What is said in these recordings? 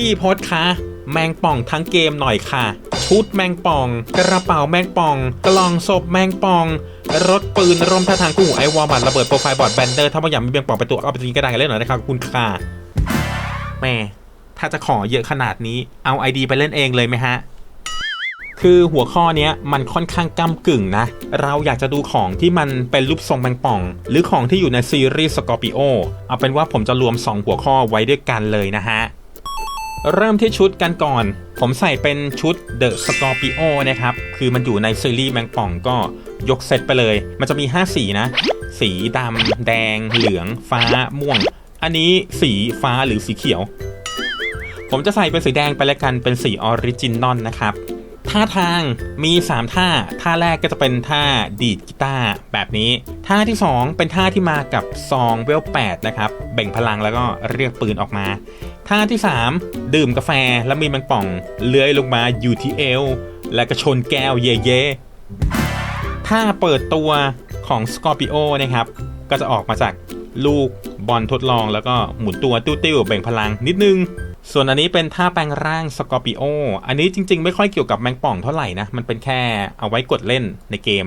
พี่พศคะแมงป่องทั้งเกมหน่อยค่ะ ชุดแมงป่อง กระเป๋าแมงป่อง กล่องศพแมงป่อง รถปืนร่มท่าทางกู้ไอวอลบัตระเบิดโปรไฟล์บอร์ดแบนเดอร์ถ้าไม่อยากมีแมงป่องไปตัวเอาไปตัวนี้ก็ได้กันเล่นหน่อยนะครับคุณค่ะแม่ถ้าจะขอเยอะขนาดนี้เอาไอดีไปเล่นเองเลยไหมฮะคือหัวข้อเนี้ยมันค่อนข้างก้ากึ่งนะ เราอยากจะดูของที่มันเป็นรูปทรงแมงป่อง หรือของที่อยู่ในซีรีส์สกอร์ปิโอเอาเป็นว่าผมจะรวม 2 หัวข้อไว้ด้วยกันเลยนะฮะ เริ่มที่ชุดกันก่อน ผมใส่เป็นชุด The Scorpio นะครับ คือมันอยู่ในซีรีส์แมงป่องก็ยกเซตไปเลย มันจะมี 5 สีนะ สีดำแดง เหลือง ฟ้า ม่วง อันนี้สีฟ้าหรือสีเขียว ผมจะใส่เป็นสีแดงไปแล้วกัน เป็นสีออริจินอลนะครับ ท่าทางมี 3 ท่า ท่าแรกก็จะเป็นท่าดีดกีตาร์แบบนี้ ท่าที่ 2 เป็นท่าที่มากับซองเวล8นะครับเบ่งพลังแล้วก็เรียกปืนออกมา ท่าที่ 3 ดื่มกาแฟแล้วมีแมงป่องเลื้อยลงมาอยู่ที่เอว แล้วก็ชนแก้วเย่เย่ท่าเปิดตัวของสกอร์ปิโอนะครับ ก็จะออกมาจากลูกบอลทดลองแล้วก็หมุนตัวติ้วๆเบ่งพลังนิดนึง ส่วนอันนี้เป็นท่าแปลงร่างสกอร์ปิโอ อันนี้จริงๆ ไม่ค่อยเกี่ยวกับแมงป่องเท่าไหร่นะ มันเป็นแค่เอาไว้กดเล่นในเกม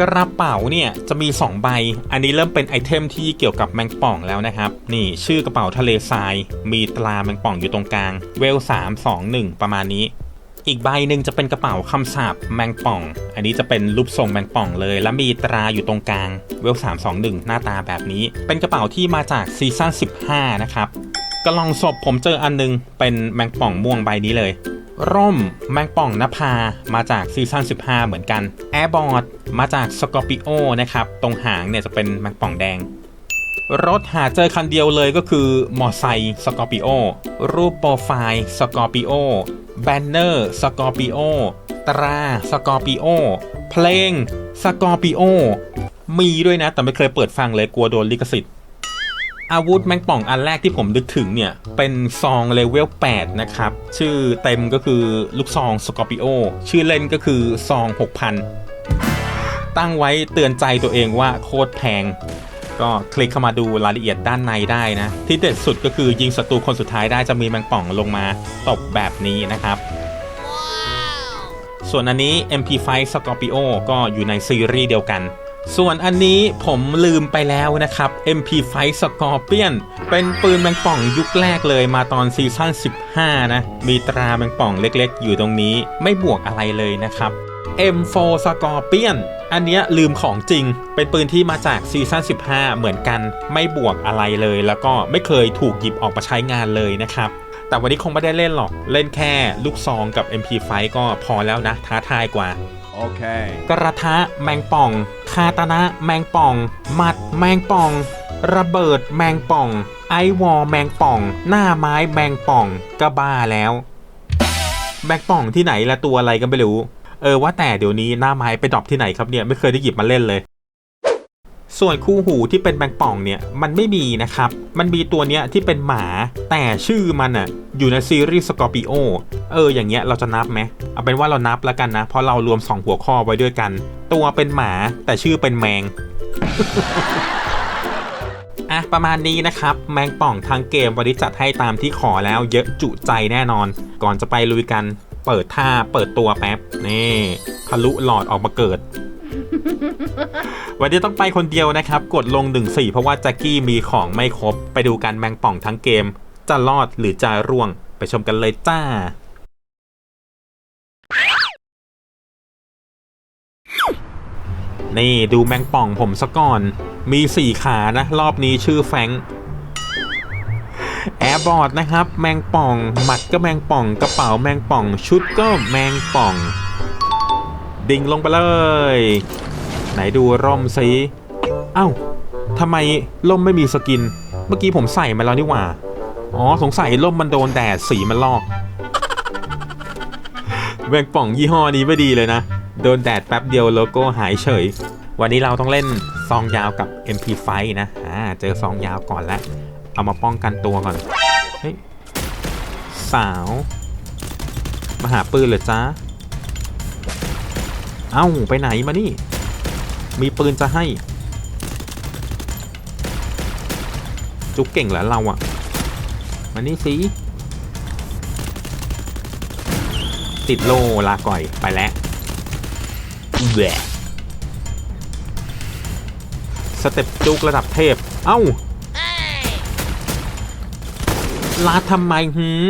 กระเป๋าเนี่ยจะมี 2 ใบ อันนี้เริ่มเป็นไอเทมที่เกี่ยวกับแมงป่องแล้วนะครับ นี่ชื่อกระเป๋าทะเลทราย มีตราแมงป่องอยู่ตรงกลาง เวล 3 2 1 ประมาณนี้ อีกใบหนึ่งจะเป็นกระเป๋าคำสาปแมงป่อง อันนี้จะเป็นรูปทรงแมงป่องเลย และมีตราอยู่ตรงกลาง เวล 3 2 1 หน้าตาแบบนี้ เป็นกระเป๋าที่มาจากซีซั่น15 นะครับ กระลองศพผมเจออันนึง เป็นแมงป่องม่วงใบนี้เลย ร่มแมงป่องนภามาจากซีซั่น15 เหมือนกัน แอร์บอร์ดมาจากสกอร์ปิโอนะครับ ตรงหางเนี่ยจะเป็นแมงป่องแดง รถหาเจอคันเดียวเลยก็คือมอไซค์สกอร์ปิโอรูปโปรไฟล์สกอร์ปิโอแบนเนอร์สกอร์ปิโอตราสกอร์ปิโอเพลงสกอร์ปิโอมีด้วยนะ แต่ไม่เคยเปิดฟังเลยกลัวโดนลิขสิทธิ์ อาวุธแมงป่องอันแรกที่ผมนึกถึงเนี่ย เป็นซองเลเวล 8 นะครับ ชื่อเต็มก็คือลูกซองสกอร์ปิโอชื่อเล่นก็คือซอง 6,000 ตั้งไว้เตือนใจตัวเองว่าโคตรแพง ก็คลิกเข้ามาดูรายละเอียดด้านในได้นะ ที่เด็ดสุดก็คือยิงศัตรูคนสุดท้ายได้จะมีแมงป่องลงมาตบแบบนี้นะครับส่วนอันนี้ MP5 Scorpio ก็อยู่ในซีรีส์เดียวกัน ส่วนอันนี้ผมลืมไปแล้วนะครับ MP5 Scorpion เป็นปืนแมงป่องยุคแรกเลยมาตอนซีซั่น 15 นะ มีตราแมงป่องเล็กๆ อยู่ตรงนี้ไม่บวกอะไรเลยนะครับ M4 Scorpion อันเนี้ยลืมของจริง เป็นปืนที่มาจากซีซั่น 15 เหมือนกัน ไม่บวกอะไรเลย แล้วก็ไม่เคยถูกหยิบออกมาใช้งานเลยนะครับแต่วันนี้คงไม่ได้เล่นหรอก เล่นแค่ลูกซองกับ MP5 ก็พอแล้วนะ ท้าทายกว่า โอเค กระทะแมงป่อง คาตานะแมงป่อง หมัดแมงป่อง ระเบิดแมงป่อง ไอวอลแมงป่อง หน้าไม้แมงป่องก็บ้าแล้ว แมงป่องที่ไหนละตัวอะไรก็ไม่รู้ เออว่าแต่เดี๋ยวนี้หน้าไม้ไปดรอปที่ไหนครับเนี่ยไม่เคยได้หยิบมาเล่นเลย ส่วนคู่หูที่เป็นแมงป่องเนี่ยมันไม่มีนะครับ มันมีตัวเนี้ยที่เป็นหมาแต่ชื่อมันอะอยู่ในซีรีส์สกอร์ปิโอเอออย่างเงี้ยเราจะนับไหมเอาเป็นว่าเรานับแล้วกันนะ เพราะเรารวม 2 หัวข้อไว้ด้วยกัน ตัวเป็นหมาแต่ชื่อเป็นแมงอะประมาณนี้นะครับ แมงป่องทางเกมวันนี้จัดให้ตามที่ขอแล้วเยอะจุใจแน่นอน ก่อนจะไปลุยกัน เปิดท่าเปิดตัวแป๊บนี่ทะลุหลอดออกมาเกิด วันนี้ต้องไปคนเดียวนะครับ กดลง 1-4 เพราะว่าแจ็คกี้มีของไม่ครบ ไปดูกันแมงป่องทั้งเกม จะรอดหรือจะร่วง ไปชมกันเลยจ้านี่ดูแมงป่องผมซะก่อน มีสี่ขานะ รอบนี้ชื่อแฟงแอร์บอร์ดนะครับ แมงป่อง หมัดก็แมงป่อง กระเป๋าแมงป่อง ชุดก็แมงป่อง ดิ่งลงไปเลย ไหนดูร่มสิเอ้าทำไมร่มไม่มีสกิน เมื่อกี้ผมใส่มาแล้วนี่หว่า อ๋อสงสัยร่มมันโดนแดดสีมันลอกแมงป่องยี่ห้อนี้ไม่ดีเลยนะ โดนแดดแป๊บเดียวโลโก้หายเฉย วันนี้เราต้องเล่นซองยาวกับ MP5 นะอ่าเจอซองยาวก่อนแล้ว เอามาป้องกันตัวก่อน เฮ้ย สาว มาหาปืนเหรอจ๊ะเอ้า ไปไหนมานี่ มีปืนจะให้ จุกเก่งเหรอเราอะมานี่สิติดโลลาก่อยไปแล้วแหวสเต็ปจุกระดับเทพ เอ้า ลาทำไมหืม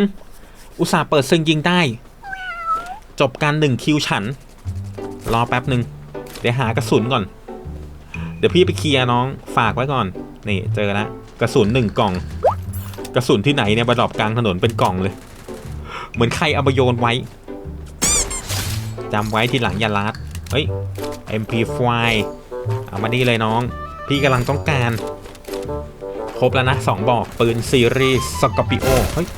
อุตส่าห์เปิดซึ่งยิงได้ จบการหนึ่งคิวฉัน รอแป๊บหนึ่ง ดี๋ยวหากระสุนก่อน เดี๋ยวพี่ไปเคลียร์น้องฝากไว้ก่อน นี่เจอแล้วกระสุนหนึ่งกล่อง กระสุนที่ไหนเนี่ยประดอบกลางถนนเป็นกล่องเลย เหมือนใครเอามาโยนไว้จำไว้ทีหลังอย่าลัดเฮ้ย MP5 เอามานี่เลยน้อง พี่กำลังต้องการ ครบแล้วนะสองบอกปืนซีรีส์สกอปิโอเฮ้ย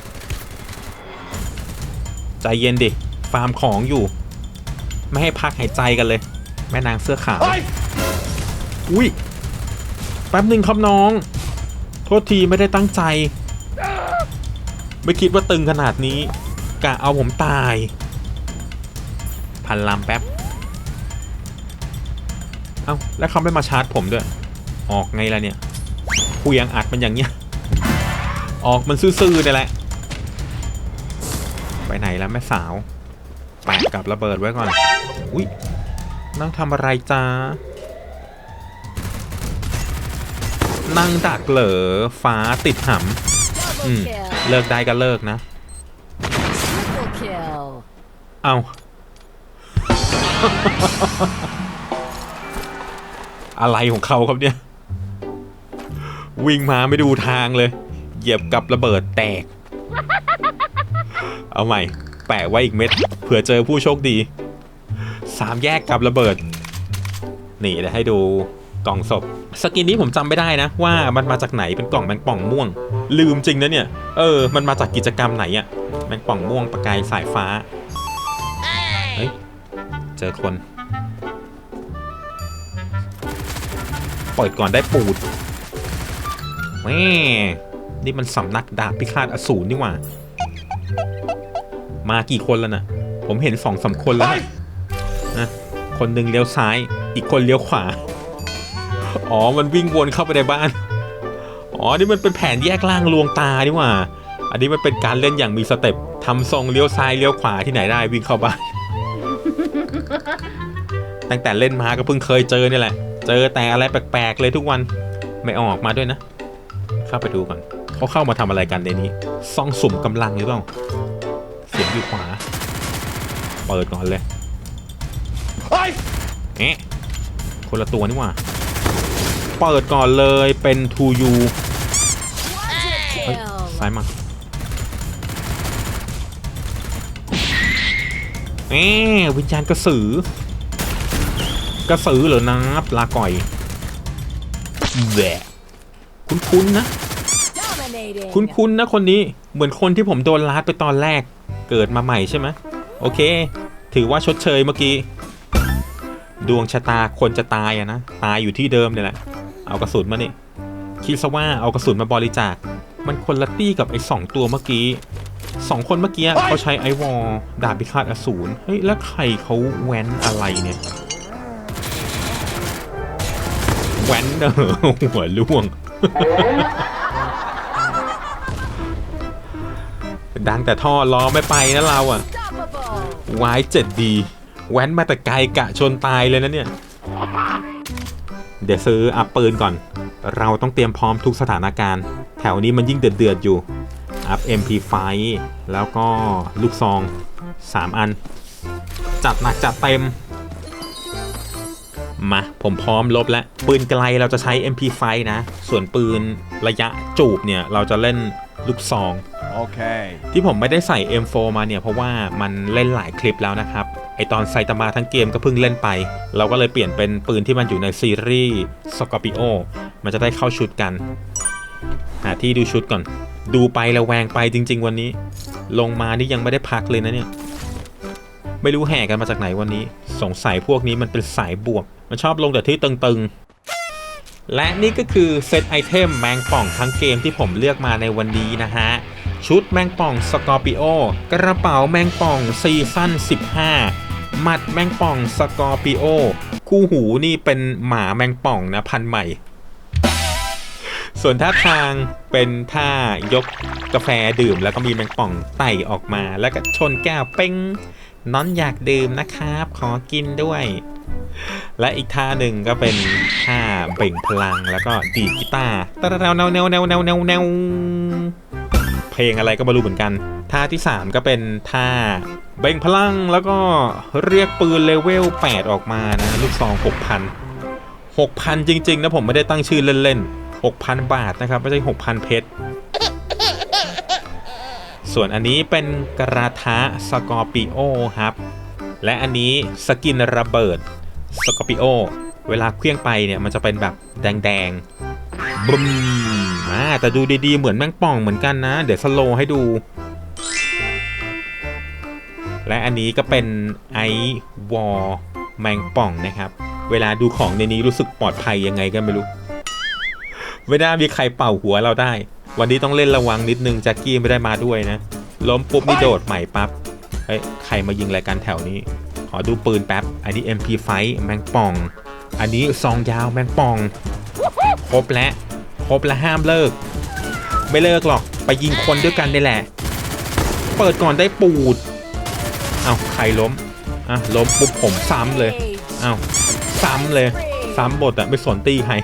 ใจเย็นดิ ฟาร์มของอยู่ ไม่ให้พักหายใจกันเลย แม่นางเสื้อขาวอุ้ยแป๊บหนึ่งครับน้อง โทษทีไม่ได้ตั้งใจ ไม่คิดว่าตึงขนาดนี้กะเอาผมตาย พันลำแป๊บ เอ้าแล้วเขาไม่มาชาร์จผมด้วย ออกไงล่ะเนี่ยคุยยังอัดมันอย่างเงี้ย ออกมันซื่อๆนี่แหละ ไปไหนแล้วแม่สาว แปะกับระเบิดไว้ก่อน อุ้ย นั่งทำอะไรจ้า นั่งดักเหลอฟ้าติดหำอืมเลิกได้ก็เลิกนะ เอา อะไรของเขาครับเนี่ย วิ่งมาไม่ดูทางเลย เหยียบกับระเบิดแตก เอาใหม่ แปะไว้อีกเม็ด เผื่อเจอผู้โชคดี สามแยกกับระเบิด นี่เดี๋ยวให้ดูกล่องศพ สกินนี้ผมจำไม่ได้นะ ว่ามันมาจากไหนเป็นกล่องแมงป่องม่วง ลืมจริงนะเนี่ย เออ มันมาจากกิจกรรมไหนอะแมงป่องม่วงประกายสายฟ้าเฮ้ยเจอคนเปิดก่อนได้ปูดแม่นี่มันสำนักดาบพิฆาตอสูรนี่หว่า มากี่คนแล้วนะ ผมเห็นสองสามคนแล้วนะ นะคนหนึ่งเลี้ยวซ้าย อีกคนเลี้ยวขวา อ๋อ มันวิ่งวนเข้าไปในบ้าน อ๋อ นี่มันเป็นแผนแยกล่างลวงตานี่หว่า อันนี้มันเป็นการเล่นอย่างมีสเต็ปทำทรงเลี้ยวซ้ายเลี้ยวขวาที่ไหนได้วิ่งเข้าบ้าน ตั้งแต่เล่นมาก็เพิ่งเคยเจอนี่แหละ เจอแต่อะไรแปลกๆเลยทุกวัน ไม่ออกมาด้วยนะ เข้าไปดูก่อนเขาเข้ามาทำอะไรกันในนี้ ซ่องสุ่มกำลังหรือเปล่า เสียงอยู่ขวา เปิดก่อนเลย เอ๊ะคนละตัวนี่หว่า เปิดก่อนเลยเป็น 2U Quadra เฮ้ย kill. ซ้ายมาเอ๊ะวิญญาณกระสือ กระสือเหรอนับลาก่อยแหวะคุ้นๆนะ Dominating. คุ้นๆนะคนนี้เหมือนคนที่ผมโดนลาดไปตอนแรก เกิดมาใหม่ใช่ไหมโอเค ถือว่าชดเชยเมื่อกี้ ดวงชะตาคนจะตายอะนะตายอยู่ที่เดิมเนี่ยแหละเอากระสุนมานี่คิดซะว่าเอากระสุนมาบริจาค มันคนละตี้กับไอ้สองตัวเมื่อกี้สองคนเมื่อกี้เขาใช้ไอวอลดาบพิฆาตอสูรเฮ้ยแล้วใครเขาแว้นอะไรเนี่ยแว้นเออหัวล่วงดังแต่ท่อล้อไม่ไปนะเราอะ Y7D แว้นมาแต่ไกลกะชนตายเลยนะเนี่ย เดี๋ยวซื้ออัพปืนก่อน เราต้องเตรียมพร้อมทุกสถานการณ์ แถวนี้มันยิ่งเดือดๆอยู่ อัพ MP5 แล้วก็ลูกซอง 3 อัน จัดหนักจัดเต็ม มา ผมพร้อมลบแล้ว ปืนไกลเราจะใช้ MP5 นะ ส่วนปืนระยะจูบเนี่ย เราจะเล่นลูกซอง Okay. ที่ผมไม่ได้ใส่ M4 มาเนี่ยเพราะว่ามันเล่นหลายคลิปแล้วนะครับ ไอตอนไซตามาทั้งเกมก็เพิ่งเล่นไป เราก็เลยเปลี่ยนเป็นปืนที่มันอยู่ในซีรีส์ Scorpio มันจะได้เข้าชุดกัน หาที่ดูชุดก่อน ดูไปแล้วแวงไปจริง ๆ วันนี้ ลงมานี่ยังไม่ได้พักเลยนะเนี่ย ไม่รู้แห่กันมาจากไหนวันนี้ สงสัยพวกนี้มันเป็นสายบวก มันชอบลงแต่ที่ตึงๆ และนี่ก็คือเซตไอเทมแมงป่องทั้งเกมที่ผมเลือกมาในวันนี้นะฮะ ชุดแมงป่องสกอร์ปิโอกระเป๋าแมงป่องซีซั่น 15 หมัดแมงป่องสกอร์ปิโอคู่หูนี่เป็นหมาแมงป่องนะพันใหม่ ส่วนท่าทางเป็นท่ายกกาแฟดื่มแล้วก็มีแมงป่องไต่ออกมา แล้วก็ชนแก้วเป้ง น้อนอยากดื่มนะครับ ขอกินด้วย และอีกท่าหนึ่งก็เป็นท่าเบ่งพลังแล้วก็ดีดกีตาร์ตะแนวแนวแนวแนวแนวแนวแนวเพลงอะไรก็ไม่รู้เหมือนกัน ท่าที่ 3 ก็เป็นท่าเบ่งพลังแล้วก็เรียกปืนเลเวล 8 ออกมานะลูกซอง 6,000 6,000 จริง ๆ นะผมไม่ได้ตั้งชื่อเล่นๆ 6,000 บาทนะครับ ไม่ใช่ 6,000 เพชร ส่วนอันนี้เป็นกระทะสกอร์ปิโอครับ และอันนี้สกินระเบิดสกอร์ปิโอเวลาเคลื่องไปเนี่ยมันจะเป็นแบบแดงๆบึ้มอ่าแต่ดูดีๆ เหมือนแมงป่องเหมือนกันนะ เดี๋ยวสโลให้ดู และอันนี้ก็เป็นไอวอลแมงป่องนะครับ เวลาดูของในนี้รู้สึกปลอดภัยยังไงก็ไม่รู้ ไม่ได้มีใครเป่าหัวเราได้ วันนี้ต้องเล่นระวังนิดนึงแจ็คกี้ไม่ได้มาด้วยนะ ล้มปุ๊บนี่โดดใหม่ปั๊บเฮ้ยใครมายิงรายการแถวนี้ ขอดูปืนแป๊บ อันนี้ MP5 แมงป่อง อันนี้ซองยาวแมงป่อง ครบแล้วครบแล้วห้ามเลิก ไม่เลิกหรอกไปยิงคนด้วยกันนี่แหละ เปิดก่อนได้ปูด เอาใครล้มอะล้มปุ๊บผมซ้ำเลยเอาซ้ำเลย ซ้ำบทอะไม่สนตีใคร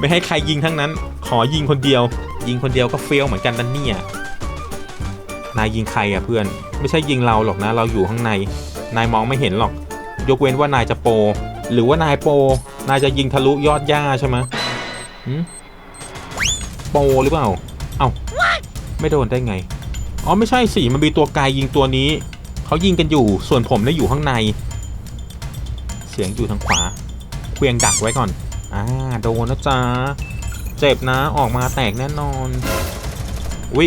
ไม่ให้ใครยิงทั้งนั้น ขอยิงคนเดียว ยิงคนเดียวก็เฟี้ยวเหมือนกันนั่นเนี่ยนายยิงใครอะเพื่อน ไม่ใช่ยิงเราหรอกนะ เราอยู่ข้างใน นายมองไม่เห็นหรอก ยกเว้นว่านายจะโปรหรือว่านายโปรนายจะยิงทะลุยอดหญ้าใช่ไหมหืมโปรหรือเปล่า เอ้าไม่โดนได้ไง อ๋อไม่ใช่สิมันมีตัวไกลยิงตัวนี้ เขายิงกันอยู่ ส่วนผมเนี่ยอยู่ข้างใน เสียงอยู่ทางขวาเควียงดักไว้ก่อน อ่าโดนนะจ๊ะ เจ็บนะออกมาแตกแน่นอนวิ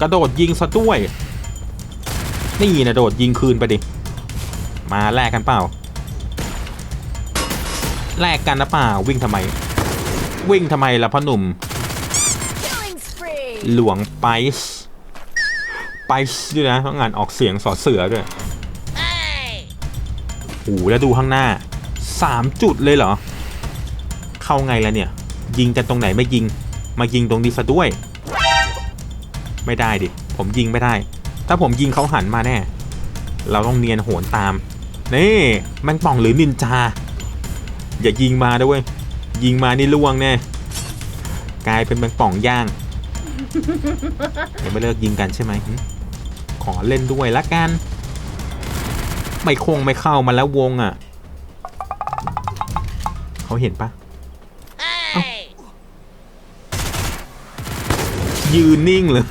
กระโดดยิงซะด้วย นี่นะโดดยิงคืนไปดิ มาแลกกันเปล่า แลกกันนะเปล่าวิ่งทำไม วิ่งทำไมล่ะพ่อหนุ่ม Killing spree. หลวงไปส์ไปส์ด้วยนะต้องงานออกเสียงสอเสือด้วยโอ้โหแล้วดูข้างหน้าสามจุดเลยเหรอ เข้าไงล่ะเนี่ย ยิงกันตรงไหนไม่ยิง มายิงตรงนี้ซะด้วย ไม่ได้ดิ ผมยิงไม่ได้ ถ้าผมยิงเขาหันมาแน่ เราต้องเนียนโหนตาม นี่แมงป่องหรือนินจา อย่ายิงมาด้วย ยิงมานี่ล่วงแน่ กลายเป็นแมงป่องย่างยังไม่เลิกยิงกันใช่ไหม ขอเล่นด้วยละกัน ไม่คงไม่เข้ามาแล้ววงอะ เขาเห็นปะเอ้า ยืนนิ่งเลย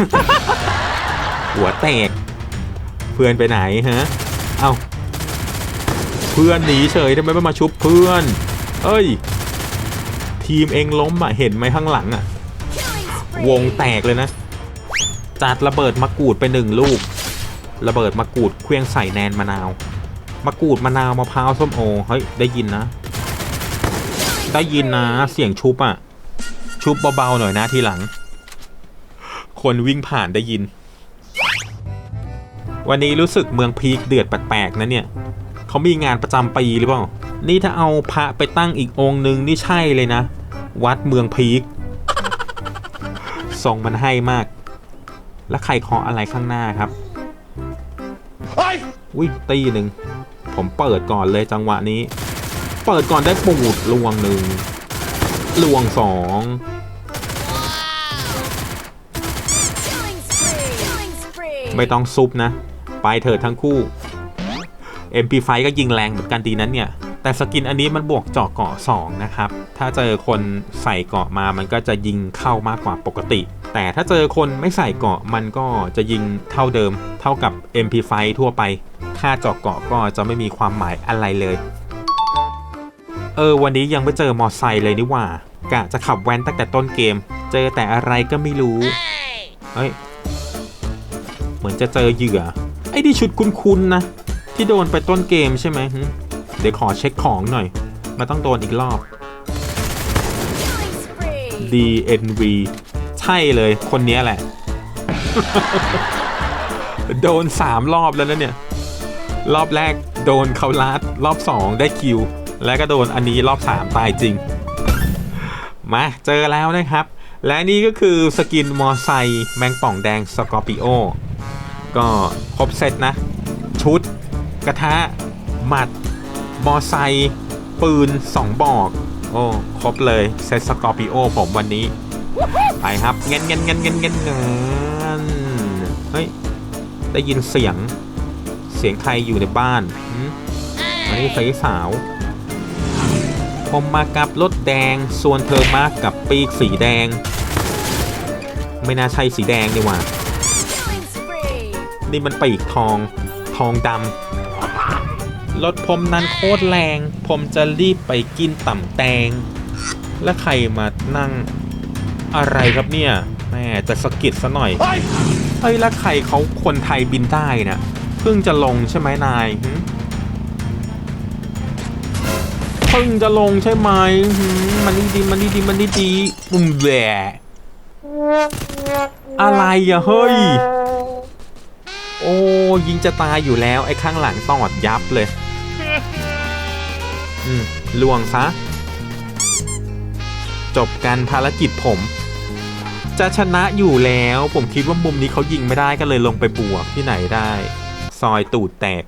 หัวแตก เพื่อนไปไหนฮะ เอ้า เพื่อนหนีเฉยทำไมไม่มาชุบเพื่อน เอ้ย ทีมเองล้มอะเห็นไหมข้างหลังอะวงแตกเลยนะ จัดระเบิดมะกรูดไปหนึ่งลูก ระเบิดมะกรูดเครื่องใส่แนนมะนาว มะกรูดมะนาวมะพร้าวส้มโอ เฮ้ย ได้ยินนะ ได้ยินนะ เสียงชุบอะชุบเบาๆหน่อยนะทีหลัง คนวิ่งผ่านได้ยิน วันนี้รู้สึกเมืองพีคเดือดแปลกๆนะเนี่ยเขามีงานประจำปีหรือเปล่า นี่ถ้าเอาพระไปตั้งอีกองค์นึงนี่ใช่เลยนะ วัดเมืองพีคทรงมันให้มาก แล้วใครเคาะอะไรข้างหน้าครับอุ้ยตีหนึ่ง ผมเปิดก่อนเลยจังหวะนี้ เปิดก่อนได้ปูดลวงหนึ่งลวงสอง ไม่ต้องซุปนะ ไปเถิดทั้งคู่ MP5 ก็ยิงแรงเหมือนกันดีนั้นเนี่ย แต่สกินอันนี้มันบวกเจาะเกาะ2นะครับ ถ้าเจอคนใส่เกาะมามันก็จะยิงเข้ามากกว่าปกติ แต่ถ้าเจอคนไม่ใส่เกาะมันก็จะยิงเท่าเดิม เท่ากับ MP5 ทั่วไป ค่าเจาะเกาะก็จะไม่มีความหมายอะไรเลย เออวันนี้ยังไม่เจอมอไซค์เลยนี่ว่ากะจะขับแว้นตั้งแต่ต้นเกม เจอแต่อะไรก็ไม่รู้ เฮ้ย เหมือนจะเจอเหยื่อ ไอ้ที่ชุดคุ้นๆนะ ที่โดนไปต้นเกมใช่ไหมเดี๋ยวขอเช็คของหน่อย มันต้องโดนอีกรอบ DNV ใช่เลยคนนี้แหละ โดนสามรอบแล้วนะเนี่ย รอบแรกโดนเขาลัดรอบสองได้คิว แล้วก็โดนอันนี้รอบสามตายจริง มาเจอแล้วนะครับ และนี่ก็คือสกินมอไซค์แมงป่องแดงสกอร์ปิโอ ก็ครบเซตนะ ชุด กระทะ หมัด มอไซค์ปืน 2 บอก โอ้ครบเลย เซตสกอร์ปิโอผมวันนี้ ไปครับ เงินเงินเงินเงินเงินเงินเฮ้ย ได้ยินเสียงเสียงใครอยู่ในบ้านอันนี้ไฟสาว ผมมากับรถแดง ส่วนเธอมากับปีกสีแดง ไม่น่าใช่สีแดงดีกว่า นี่มันปีกทองทองดำรถผมนั้นโคตรแรง ผมจะรีบไปกินต่ำแตง แล้วใครมานั่งอะไรครับเนี่ยแม่จะสะกิดซะหน่อยเฮ้ยแล้วใครเขาคนไทยบินได้นะ่ะเพิ่งจะลงใช่ไหมนายเพิ่งจะลงใช่ไหมมันนี่ดีมันนี่ดีมันนี่ดีปุ่มแหวะอะไรอะเฮ้ย อ้ยิงจะตายอยู่แล้วไอ้ข้างหลังตอดยับเลย อืมลวงซะ จบกันภารกิจผม จะชนะอยู่แล้ว ผมคิดว่ามุมนี้เขายิงไม่ได้ก็เลยลงไปบวกที่ไหนได้ ซอยตูดแตก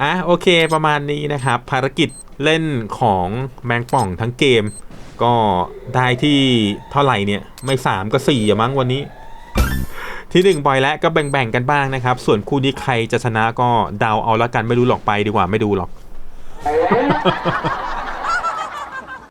อะโอเคประมาณนี้นะครับ ภารกิจเล่นของแมงป่องทั้งเกม ก็ได้ที่เท่าไหร่เนี่ย ไม่สามก็สี่อะมั้งวันนี้ ที่หนึ่งไปแล้วก็แบ่งๆกันบ้างนะครับ ส่วนคู่นี้ใครจะชนะก็เดาเอาละกันไม่รู้หรอกไปดีกว่าไม่ดูหรอก